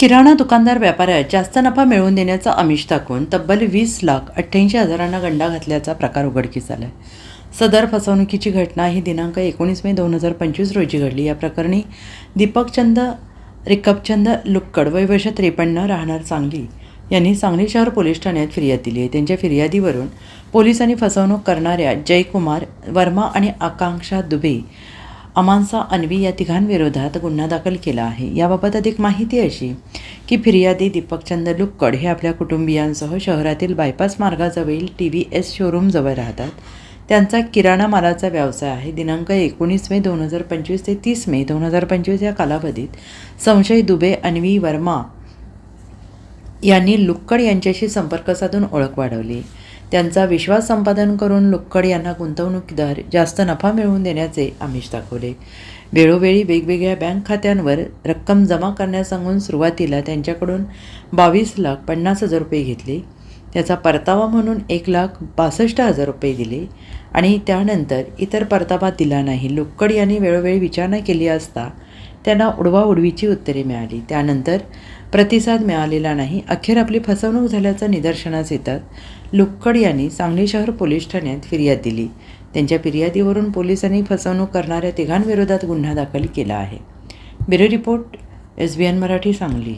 किराणा दुकानदार व्यापाऱ्यात जास्त नफा मिळवून देण्याचं आमिष दाखवून तब्बल वीस लाख अठ्ठ्याऐंशी हजारांना गंडा घातल्याचा प्रकार उघडकीस आला आहे सदर फसवणुकीची घटना ही दिनांक एकोणीस मे दोन हजार पंचवीस रोजी घडली. या प्रकरणी दीपकचंद रिकपचंद लुक्कड वय वर्ष त्रेपन्न राहणार सांगली. यांनी सांगली शहर पोलीस ठाण्यात फिर्याद दिली आहे. त्यांच्या फिर्यादीवरून पोलिसांनी फसवणूक करणाऱ्या जयकुमार वर्मा आणि आकांक्षा दुबे अमानसा अन्वी या तिघांविरोधात गुन्हा दाखल केला आहे. याबाबत अधिक माहिती अशी की फिर्यादी दीपकचंद लुक्कड हे आपल्या कुटुंबियांसह शहरातील बायपास मार्गाजवळील टी व्ही एस शोरूमजवळ राहतात. त्यांचा किराणा मालाचा व्यवसाय आहे. दिनांक एकोणीस मे दोन हजार पंचवीस ते तीस मे दोन हजार पंचवीस या कालावधीत संशय दुबे अन्वी वर्मा यांनी लुक्कड यांच्याशी संपर्क साधून ओळख वाढवली. त्यांचा विश्वास संपादन करून लुक्कड यांना गुंतवणूकदार जास्त नफा मिळवून देण्याचे आमिष दाखवले. वेळोवेळी वेगवेगळ्या बँक खात्यांवर रक्कम जमा करण्यास सांगून सुरुवातीला त्यांच्याकडून बावीस लाख पन्नास हजार रुपये घेतले. त्याचा परतावा म्हणून एक लाख बासष्ट हजार रुपये दिले आणि त्यानंतर इतर परतावा दिला नाही. लुक्कड यांनी वेळोवेळी विचारणा केली असता त्यांना उडवाउडवीची उत्तरे मिळाली. त्यानंतर प्रतिसाद मिळालेला नाही. अखेर आपली फसवणूक झाल्याचं निदर्शनास येतात. लुक्कड यांनी सांगली शहर पोलीस ठाण्यात फिर्याद दिली. त्यांच्या फिर्यादीवरून पोलिसांनी फसवणूक करणाऱ्या तिघांविरोधात गुन्हा दाखल केला आहे. Bureau report S B N Marathi Sangli.